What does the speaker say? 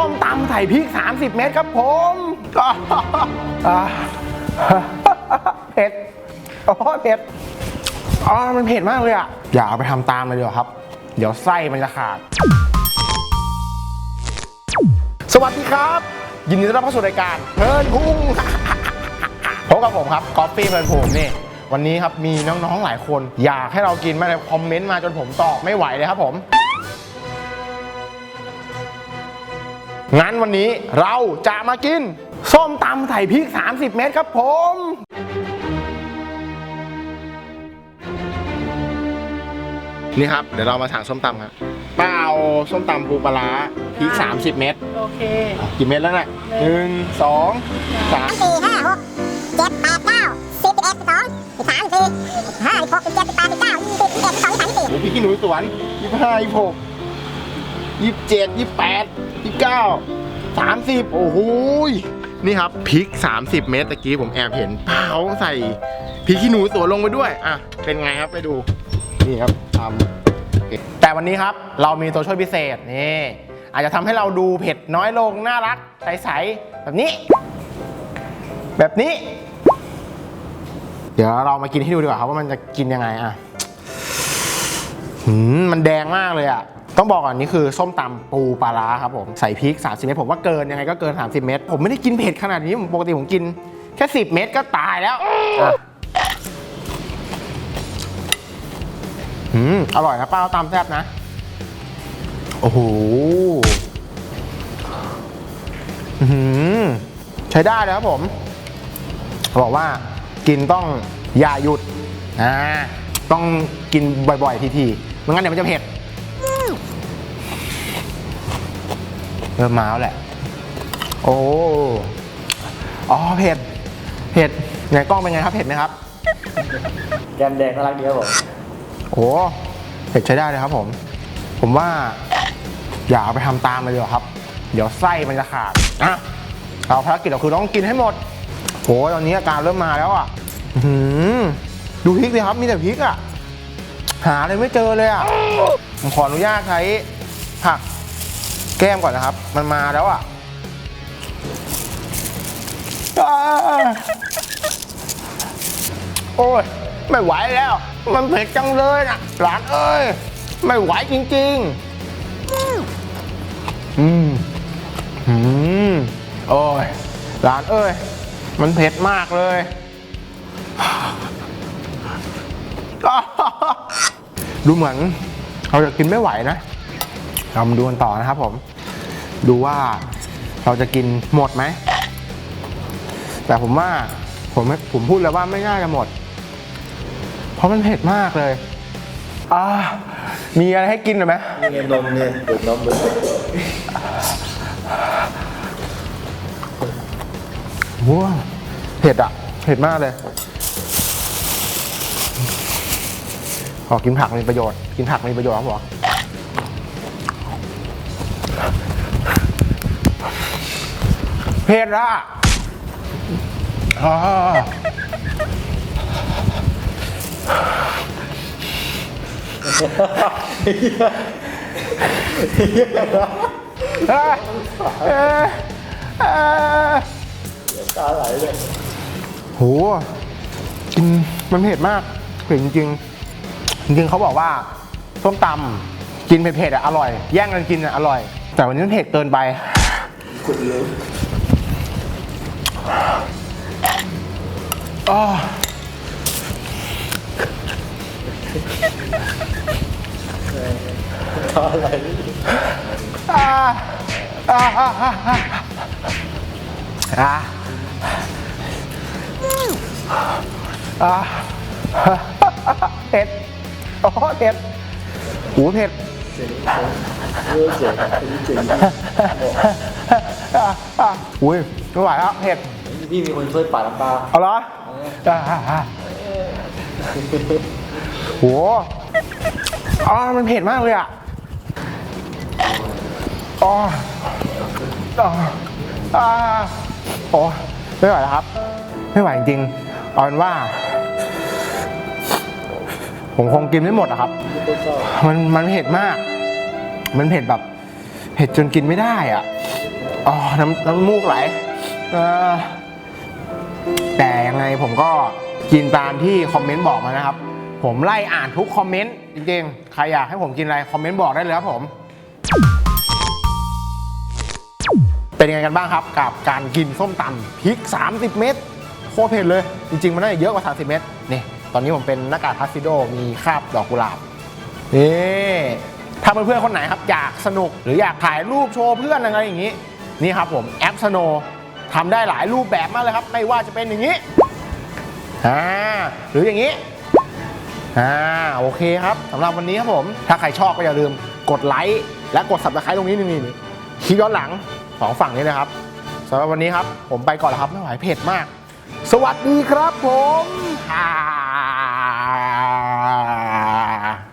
ส้มตำใส่พริก 30 เม็ดครับผมอ่าเผ็ดโอ้เผ็ดอ๋อมันเผ็ดมากเลยอะ อย่าเอาไปทำตามเลยเดี๋ยวาครับ เดี๋ยวไส้มันจะขาด สวัสดีครับ ยินดีต้อนรับเข้าสู่รายการเพลินพุ่งพบกับผมครับกอฟฟี่เพลินพุ่งนี่วันนี้ครับมีน้องๆหลายคน อยากให้เรากินมาเลยคอมเมนต์มาจนผมตอบไม่ไหวเลยครับผม งั้นวันนี้เราจะมากิน ส้มตำใส่พริก 30 เม็ดครับผม นี่ครับ เดี๋ยวเรามาสั่งส้มตำครับป้าเอาส้มตำปูปลาร้าพริก 30 เม็ดโอเค กี่เม็ดแล้วน่ะหนึ่งสองสามสี่ห้าหกเจ็ดแปดเก้าสิบสิบเอ็ดสิบสองสิบสามสิบสี่สิบห้าสิบหกสิบเจ็ดสิบแปดสิบเก้ายี่สิบสิบเอ็ดสิบสองสิบสามสิบสี่โอ้พี่ขี้หนูสวนยี่ห้ายี่หกยี่เจ็ดยี่แปด ยี่เก้าสามสิบโอ้โหนี่ครับพริก 30 เม็ดตะกี้ผมแอบเห็นป้าเขาใส่พริกขี้หนูสวนลงไปด้วยอะเป็นไงครับไปดูนี่ครับทำแต่วันนี้ครับเรามีตัวช่วยพิเศษนี่อาจจะทำให้เราดูเผ็ดน้อยลงน่ารักใสๆแบบนี้ แบบนี้ เดี๋ยวเรามากินให้ดูดีกว่าครับว่ามันจะกินยังไงอะมันแดงมากเลยอะ ต้องบอกก่อนนี่คือส้มตำปูปลาร้าครับผมใส่พริก 30 เม็ดผมว่าเกินยังไงก็เกิน 30 เม็ดผมไม่ได้กินเผ็ดขนาดนี้ผมปกติผมกินแค่ 10 เม็ดก็ตายแล้วอืมอร่อยนะป้าเอาตำแซ่บนะ โอ้โหอื้อหือใช้ได้เลยครับผมบอกว่ากินต้องอย่าหยุดอ่าต้องกินบ่อยๆทีๆไม่งั้นเดี๋ยวมันจะเผ็ด เริ่มมาแล้วแหละ โอ้อ๋อเผ็ดเผ็ดไหนกล้องเป็นไงครับเผ็ดไหมครับ แกมแดงน่ารักดีครับผมโอ้เผ็ดใช้ได้เลยครับผม ผมว่า อย่าเอาไปทำตามเลยดีกว่าครับ เดี๋ยวไส้มันจะขาดอะเราภารกิจเราคือต้องกินให้หมดโหตอนนี้อาการเริ่มมาแล้วอะอื้อหือดูพริกเลยครับมีแต่พริกอะ หาอะไรไม่เจอเลยอะผมขออนุญาตใช้ผัก แก้มก่อนนะครับ มันมาแล้วอะโอ้ยไม่ไหวแล้ว มันเผ็ดจังเลยนะหลานเอ้ย ไม่ไหวจริงๆ อืม อืม โอ้ย หลานเอ้ย มันเผ็ดมากเลย ดูเหมือน เราจะกินไม่ไหวนะ เรามาดูกันต่อนะครับผม ดูว่าเราจะกินหมดไหม แต่ผมว่าผมผมพูดแล้วว่าไม่น่าจะหมด เพราะมันเผ็ดมากเลยอ่ามีอะไรให้กินหรือไหมนี่นมเนี่ยดูดนมดูดว้าเผ็ดอะเผ็ดมากเลยขอกินผักมีประโยชน์ กินผักมีประโยชน์ครับผม เผ็ดอะอ่าเอ้ยเอ้ยเอ้ยตาไหลเลยโหกินมันเผ็ดมากเผ็ดจริงๆจริงๆเขาบอกว่าส้มตำกินเผ็ดๆอะอร่อย แย่งกันกินอะอร่อย แต่วันนี้มันเผ็ดเกินไปขุดเลยอ้ อตาไหลอ่าอ่าอ่าอ่าอ่าอ่าอ่าเผ็ดโอ้เผ็ดหูเผ็ด เรื่องเสียงจริงอ่าอ่าอุ้ยไม่ไหวแล้วเผ็ดๆพี่มีคนช่วยปาดน้ำตาเอาเหรออ่าอ่าอ่าโหอ๋อมันเผ็ดมากเลยอะอ๋ออ๋ออ่าโอ้ไม่ไหวแล้วครับ ไม่ไหวจริงๆเอาเป็นว่า ผมคงกินไม่หมดอะครับต้นเศร้ามันมันเผ็ดมาก มันเผ็ดแบบเผ็ดจนกินไม่ได้อะอ๋อน้ำน้ำมูกไหลเออแต่ยังไงผมก็กินตามที่คอมเมนต์บอกมานะครับ ผมไล่อ่านทุกคอมเมนต์จริงๆ ใครอยากให้ผมกินอะไรคอมเมนต์บอกได้เลยครับผม เป็นยังไงกันบ้างครับ กับการกินส้มตำพริก 30 เม็ดโคตรเผ็ดเลย จริงๆ มันน่าจะเยอะกว่า 30 เม็ดนี่ ตอนนี้ผมเป็นหน้ากากทัสซิโดมีคราบดอกกุหลาบนี่ ถ้าเพื่อนๆคนไหนครับอยากสนุกหรืออยากถ่ายรูปโชว์เพื่อนอะไรอย่างนี้นี่ครับผมแอปสโนทำได้หลายรูปแบบมากเลยครับ ไม่ว่าจะเป็นอย่างนี้อ่าหรืออย่างนี้อ่าโอเคครับสำหรับวันนี้ครับผม ถ้าใครชอบก็อย่าลืมกดไลค์และกด subscribe ตรงนี้นี่นี่คลิปย้อนหลังสองฝั่งนี้นะครับสำหรับวันนี้ครับ ผมไปก่อนแล้วครับไม่ไหวเผ็ดมาก สวัสดีครับผมอ่า